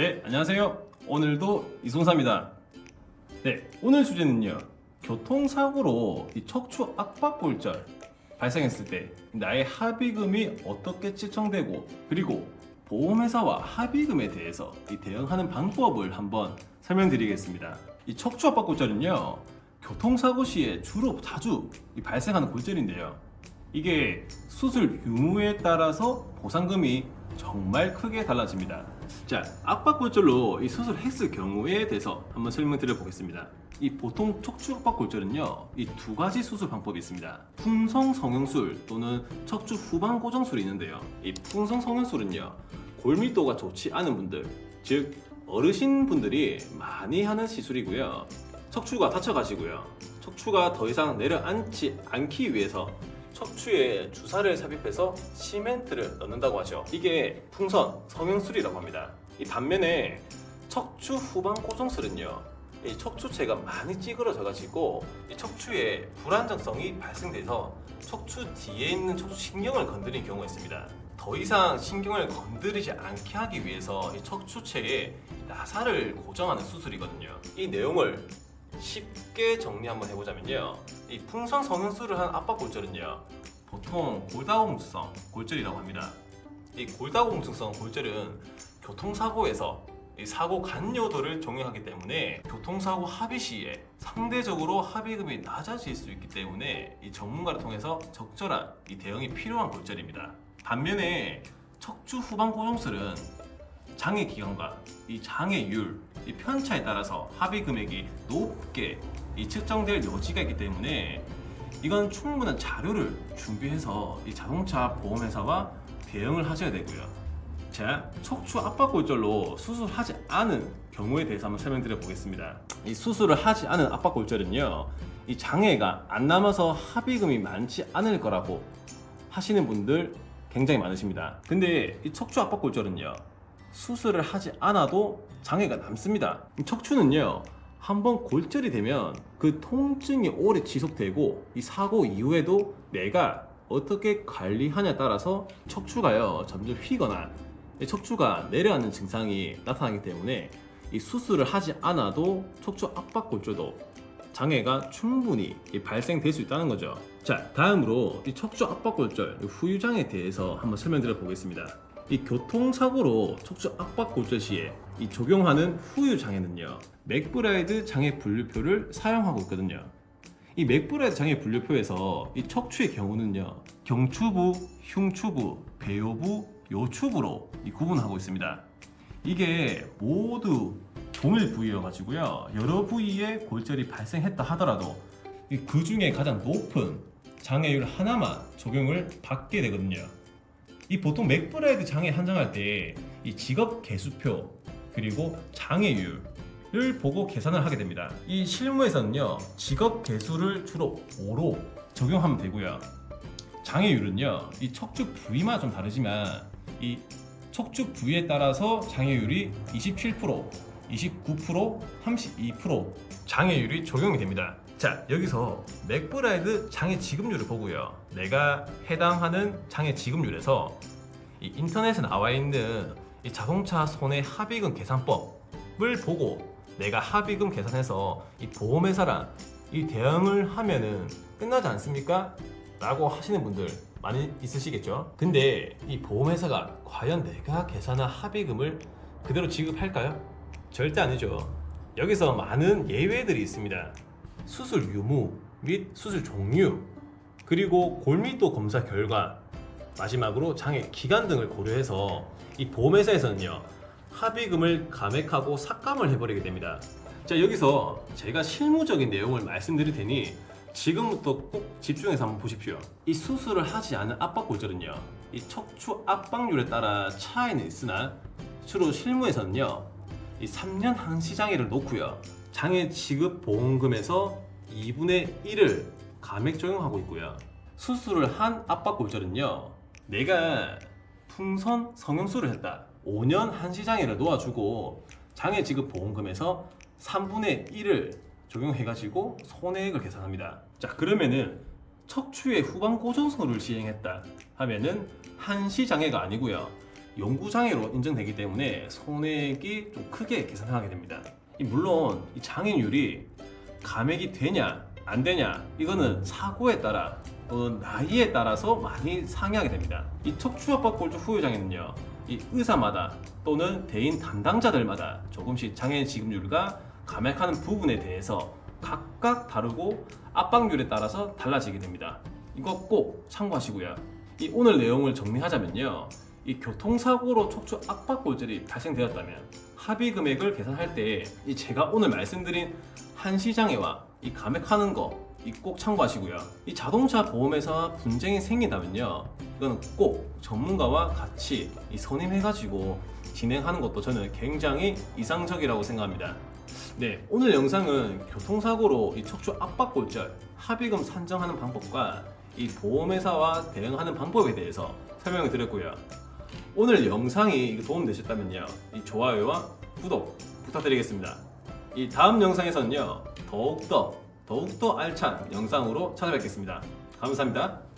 네, 안녕하세요. 오늘도 이송사입니다. 네, 오늘 주제는요. 교통사고로 이 척추 압박골절 발생했을 때 나의 합의금이 어떻게 측정되고 그리고 보험회사와 합의금에 대해서 이 대응하는 방법을 한번 설명드리겠습니다. 이 척추 압박골절은요. 교통사고 시에 주로 자주 이 발생하는 골절인데요. 이게 수술 유무에 따라서 보상금이 정말 크게 달라집니다. 자, 압박골절로 이 수술했을 경우에 대해서 한번 설명드려 보겠습니다. 이 보통 척추 압박골절은요, 이 두 가지 수술 방법이 있습니다. 풍성 성형술 또는 척추 후방 고정술이 있는데요. 이 풍성 성형술은요, 골밀도가 좋지 않은 분들, 즉 어르신 분들이 많이 하는 시술이고요. 척추가 다쳐가지고요. 척추가 더 이상 내려앉지 않기 위해서 척추에 주사를 삽입해서 시멘트를 넣는다고 하죠. 이게 풍선 성형술이라고 합니다. 이 반면에 척추 후방 고정술은요. 이 척추체가 많이 찌그러져 가지고 이 척추에 불안정성이 발생돼서 척추 뒤에 있는 척추 신경을 건드린 경우가 있습니다. 더 이상 신경을 건드리지 않게 하기 위해서 이 척추체에 나사를 고정하는 수술이거든요. 이 내용을 쉽게 정리 한번 해보자면요. 이 풍선 성형술을 한 압박골절은요. 보통 골다공증성 골절이라고 합니다. 이 골다공증성 골절은 교통사고에서 이 사고 간여도를 적용하기 때문에 교통사고 합의 시에 상대적으로 합의금이 낮아질 수 있기 때문에 이 전문가를 통해서 적절한 이 대응이 필요한 골절입니다. 반면에 척추 후방 고정술은 장애 기간과 이 장애율, 이 편차에 따라서 합의 금액이 높게 이 측정될 여지가 있기 때문에 이건 충분한 자료를 준비해서 이 자동차 보험회사와 대응을 하셔야 되고요. 자, 척추 압박 골절로 수술하지 않은 경우에 대해서 한번 설명드려 보겠습니다. 이 수술을 하지 않은 압박 골절은요, 이 장애가 안 남아서 합의금이 많지 않을 거라고 하시는 분들 굉장히 많으십니다. 근데 이 척추 압박 골절은요, 수술을 하지 않아도 장애가 남습니다. 이 척추는요, 한번 골절이 되면 그 통증이 오래 지속되고 이 사고 이후에도 내가 어떻게 관리하냐에 따라서 척추가요 점점 휘거나 이 척추가 내려앉는 증상이 나타나기 때문에 이 수술을 하지 않아도 척추 압박 골절도 장애가 충분히 이 발생될 수 있다는 거죠. 자, 다음으로 이 척추 압박 골절 후유장에 대해서 한번 설명드려 보겠습니다. 이 교통사고로 척추 압박 골절 시에 이 적용하는 후유 장애는요. 맥브라이드 장애 분류표를 사용하고 있거든요. 이 맥브라이드 장애 분류표에서 이 척추의 경우는요. 경추부, 흉추부, 배요부, 요추부로 이 구분하고 있습니다. 이게 모두 동일 부위여가지고요. 여러 부위에 골절이 발생했다 하더라도 그 중에 가장 높은 장애율 하나만 적용을 받게 되거든요. 이 보통 맥브라이드 장애 한정할 때 이 직업 개수표 그리고 장애율을 보고 계산을 하게 됩니다. 이 실무에서는요 직업 개수를 주로 5로 적용하면 되고요. 장애율은요 이 척추 부위마다 좀 다르지만 이 척추 부위에 따라서 장애율이 27%, 29%, 32% 장애율이 적용이 됩니다. 자 여기서 맥브라이드 장애 지급률을 보고요. 내가 해당하는 장애 지급률에서 이 인터넷에 나와 있는 이 자동차 손해 합의금 계산법을 보고 내가 합의금 계산해서 이 보험회사랑 이 대응을 하면은 끝나지 않습니까? 라고 하시는 분들 많이 있으시겠죠? 근데 이 보험회사가 과연 내가 계산한 합의금을 그대로 지급할까요? 절대 아니죠. 여기서 많은 예외들이 있습니다. 수술 유무 및 수술 종류, 그리고 골밀도 검사 결과, 마지막으로 장애 기간 등을 고려해서 이 보험회사에서는요 합의금을 감액하고 삭감을 해버리게 됩니다. 자 여기서 제가 실무적인 내용을 말씀드릴 테니 지금부터 꼭 집중해서 한번 보십시오. 이 수술을 하지 않은 압박 골절은요 이 척추 압박률에 따라 차이는 있으나 주로 실무에서는요 이 3년 항시 장애를 놓고요 장애 지급 보험금에서 2분의 1을 감액 적용하고 있고요. 수술을 한 압박 골절은요 내가 풍선 성형술을 했다. 5년 한 시 장애를 놓아주고 장애 지급 보험금에서 3분의 1을 적용해가지고 손해액을 계산합니다. 자 그러면은 척추의 후방 고정술을 시행했다 하면은 한시 장애가 아니고요 영구 장애로 인정되기 때문에 손해액이 좀 크게 계산하게 됩니다. 이 물론 이 장애율이 감액이 되냐 안 되냐 이거는 사고에 따라 또는 나이에 따라서 많이 상이하게 됩니다. 이 척추압박 골절 후유 장애는요, 이 의사마다 또는 대인 담당자들마다 조금씩 장애 지급률과 감액하는 부분에 대해서 각각 다르고 압박률에 따라서 달라지게 됩니다. 이거 꼭 참고하시고요. 이 오늘 내용을 정리하자면요. 이 교통사고로 척추 압박 골절이 발생되었다면 합의 금액을 계산할 때 이 제가 오늘 말씀드린 한시장애와 이 감액하는 거 이 꼭 참고하시고요. 이 자동차 보험회사 분쟁이 생긴다면요. 이거는 꼭 전문가와 같이 이 선임해가지고 진행하는 것도 저는 굉장히 이상적이라고 생각합니다. 네, 오늘 영상은 교통사고로 이 척추 압박 골절 합의금 산정하는 방법과 이 보험회사와 대응하는 방법에 대해서 설명을 드렸고요. 오늘 영상이 도움되셨다면요, 이 좋아요와 구독 부탁드리겠습니다. 이 다음 영상에서는요, 더욱더 더욱더 알찬 영상으로 찾아뵙겠습니다. 감사합니다.